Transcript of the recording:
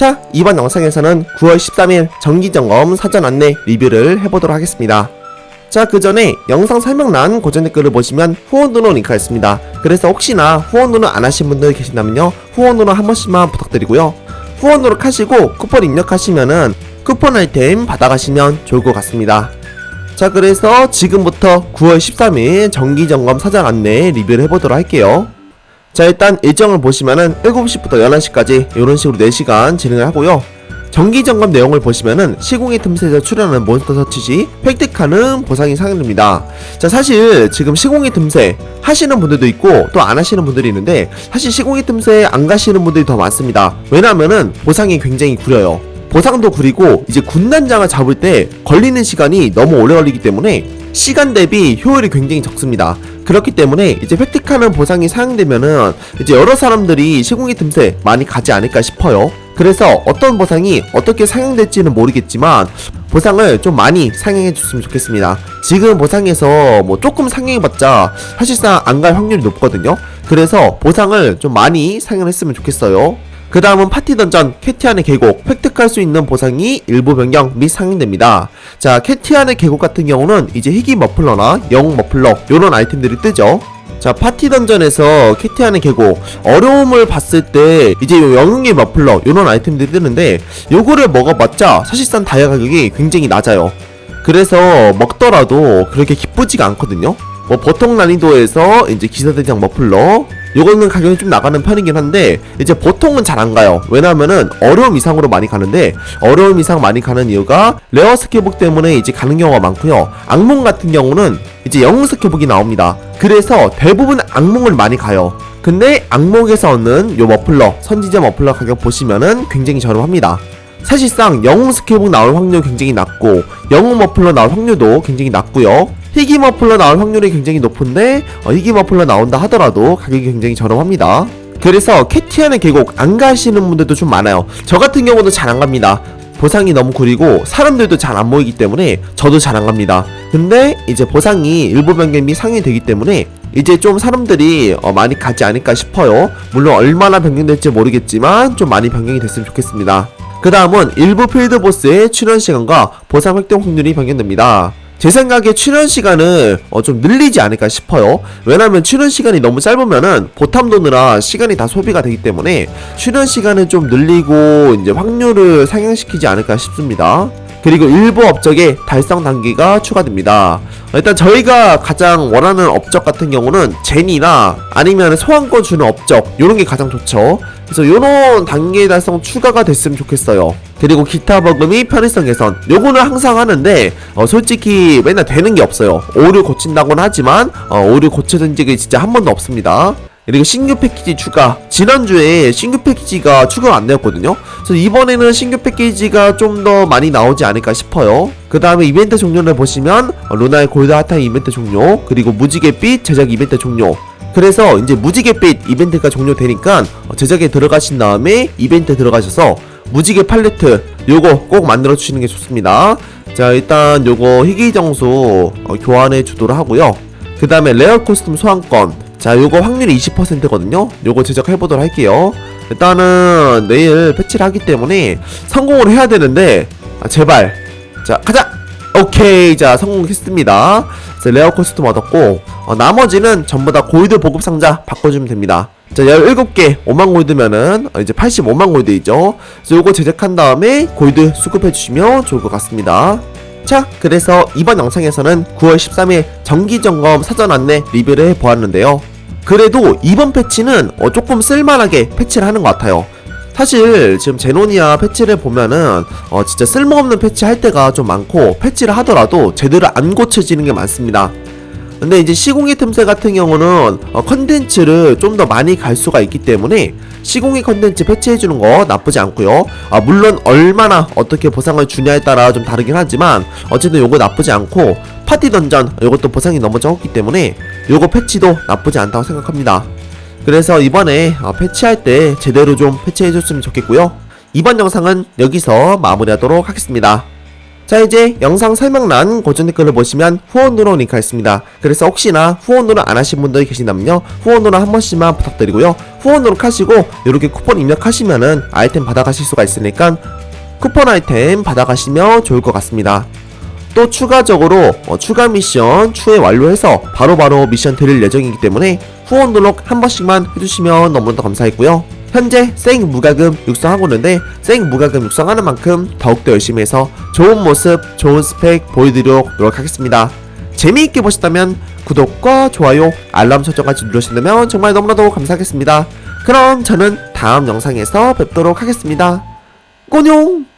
자, 이번 영상에서는 9월 13일 정기점검 사전 안내 리뷰를 해보도록 하겠습니다. 자, 그 전에 영상 설명란 고정 댓글을 보시면 후원으로 링크가 있습니다. 그래서 혹시나 후원으로 안 하신 분들 계신다면요, 후원으로 한 번씩만 부탁드리고요. 후원으로 하시고 쿠폰 입력하시면은 쿠폰 아이템 받아가시면 좋을 것 같습니다. 자, 그래서 지금부터 9월 13일 정기점검 사전 안내 리뷰를 해보도록 할게요. 자 일단 일정을 보시면은 7시부터 11시까지 이런 식으로 4시간 진행을 하고요. 정기점검 내용을 보시면은 시공의 틈새에서 출연하는 몬스터 서치 시 획득하는 보상이 상향됩니다. 자 사실 지금 시공의 틈새 하시는 분들도 있고 또 안 하시는 분들이 있는데 사실 시공의 틈새 안 가시는 분들이 더 많습니다. 왜냐면은 보상이 굉장히 구려요. 보상도 구리고 이제 군단장을 잡을 때 걸리는 시간이 너무 오래 걸리기 때문에 시간 대비 효율이 굉장히 적습니다. 그렇기 때문에 이제 획득하는 보상이 사용되면은 이제 여러 사람들이 시공의 틈새 많이 가지 않을까 싶어요. 그래서 어떤 보상이 어떻게 상향될지는 모르겠지만 보상을 좀 많이 상향해 줬으면 좋겠습니다. 지금 보상에서 뭐 조금 상향해봤자 사실상 안 갈 확률이 높거든요. 그래서 보상을 좀 많이 상향했으면 좋겠어요. 그 다음은 파티 던전 캐티안의 계곡 획득할 수 있는 보상이 일부 변경 및 상향됩니다. 자 캐티안의 계곡 같은 경우는 이제 희귀 머플러나 영웅 머플러 이런 아이템들이 뜨죠. 자 파티 던전에서 캐티안의 계곡 어려움을 봤을 때 이제 요 영웅의 머플러 이런 아이템들이 뜨는데 요거를 먹어봤자 사실상 다이아 가격이 굉장히 낮아요. 그래서 먹더라도 그렇게 기쁘지가 않거든요. 뭐 보통 난이도에서 이제 기사대장 머플러 요거는 가격이 좀 나가는 편이긴 한데 이제 보통은 잘 안 가요. 왜냐면은 어려움 이상으로 많이 가는데 어려움 이상 많이 가는 이유가 레어 스케복 때문에 이제 가는 경우가 많고요. 악몽 같은 경우는 이제 영웅 스케복이 나옵니다. 그래서 대부분 악몽을 많이 가요. 근데 악몽에서 얻는 요 머플러 선지자 머플러 가격 보시면은 굉장히 저렴합니다. 사실상 영웅 스케복 나올 확률 굉장히 낮고 영웅 머플러 나올 확률도 굉장히 낮고요 희귀 머플러 나올 확률이 굉장히 높은데 어, 희귀 머플러 나온다 하더라도 가격이 굉장히 저렴합니다. 그래서 캐티안의 계곡 안 가시는 분들도 좀 많아요. 저 같은 경우도 잘 안 갑니다. 보상이 너무 구리고 사람들도 잘 안 모이기 때문에 저도 잘 안 갑니다. 근데 이제 보상이 일부 변경이 상이 되기 때문에 이제 좀 사람들이 어, 많이 가지 않을까 싶어요. 물론 얼마나 변경될지 모르겠지만 좀 많이 변경이 됐으면 좋겠습니다. 그 다음은 일부 필드 보스의 출연 시간과 보상 획득 확률이 변경됩니다. 제 생각에 출연 시간을 어, 좀 늘리지 않을까 싶어요. 왜냐면 출연 시간이 너무 짧으면은 보탐 도느라 시간이 다 소비가 되기 때문에 출연 시간을 좀 늘리고 이제 확률을 상향시키지 않을까 싶습니다. 그리고 일부 업적의 달성 단계가 추가됩니다. 일단 저희가 가장 원하는 업적 같은 경우는 젠이나 아니면 소환권 주는 업적 이런 게 가장 좋죠. 그래서 이런 단계 달성 추가가 됐으면 좋겠어요. 그리고 기타 버금이 편의성 개선 요거는 항상 하는데 어, 솔직히 맨날 되는 게 없어요. 오류 고친다고는 하지만 어, 오류 고쳐진 적이 진짜 한 번도 없습니다. 그리고 신규 패키지 추가. 지난주에 신규 패키지가 추가가 안 되었거든요. 그래서 이번에는 신규 패키지가 좀 더 많이 나오지 않을까 싶어요. 그 다음에 이벤트 종료를 보시면 어, 루나의 골드 핫타임 이벤트 종료 그리고 무지갯빛 제작 이벤트 종료. 그래서 이제 무지갯빛 이벤트가 종료되니까 어, 제작에 들어가신 다음에 이벤트 들어가셔서 무지개 팔레트 요거 꼭 만들어 주시는 게 좋습니다. 자 일단 요거 희귀정수 어, 교환해 주도록 하고요. 그 다음에 레어 코스튬 소환권 자 요거 확률이 20%거든요. 요거 제작해 보도록 할게요. 일단은 내일 패치를 하기 때문에 성공을 해야 되는데 아, 제발. 자 가자! 오케이. 자 성공했습니다. 그래서 레어 코스튬 얻었고 어, 나머지는 전부 다 골드 보급 상자 바꿔주면 됩니다. 자 17개 5만 골드면은 어, 이제 85만 골드이죠. 그래서 요거 제작한 다음에 골드 수급해 주시면 좋을 것 같습니다 자, 그래서 이번 영상에서는 9월 13일 정기점검 사전 안내 리뷰를 해보았는데요. 그래도 이번 패치는 어, 조금 쓸만하게 패치를 하는 것 같아요. 사실 지금 제노니아 패치를 보면은 어, 진짜 쓸모없는 패치 할 때가 좀 많고 패치를 하더라도 제대로 안 고쳐지는 게 많습니다. 근데 이제 시공의 틈새 같은 경우는 어, 컨텐츠를 좀 더 많이 갈 수가 있기 때문에 시공의 컨텐츠 패치해주는 거 나쁘지 않고요. 아, 물론 얼마나 어떻게 보상을 주냐에 따라 좀 다르긴 하지만 어쨌든 요거 나쁘지 않고 파티 던전 요것도 보상이 너무 적었기 때문에 요거 패치도 나쁘지 않다고 생각합니다. 그래서 이번에 어, 패치할 때 제대로 좀 패치해줬으면 좋겠고요. 이번 영상은 여기서 마무리하도록 하겠습니다. 자 이제 영상 설명란 고정 댓글을 보시면 후원 누로 링크가 있습니다. 그래서 혹시나 후원 누로 안 하신 분들이 계신다면요 후원 누로 한 번씩만 부탁드리고요 후원 누로 하시고 이렇게 쿠폰 입력하시면은 아이템 받아가실 수가 있으니까 쿠폰 아이템 받아가시면 좋을 것 같습니다. 또 추가적으로 어, 추가 미션 추후에 완료해서 바로 바로 미션 드릴 예정이기 때문에 후원 등록 한 번씩만 해주시면 너무나 감사했고요. 현재 생 무과금 육성하고 있는데 생 무과금 육성하는 만큼 더욱더 열심히 해서 좋은 모습, 좋은 스펙 보여드리도록 노력하겠습니다. 재미있게 보셨다면 구독과 좋아요, 알람 설정까지 누르신다면 정말 너무나도 감사하겠습니다. 그럼 저는 다음 영상에서 뵙도록 하겠습니다. 꼬뇽!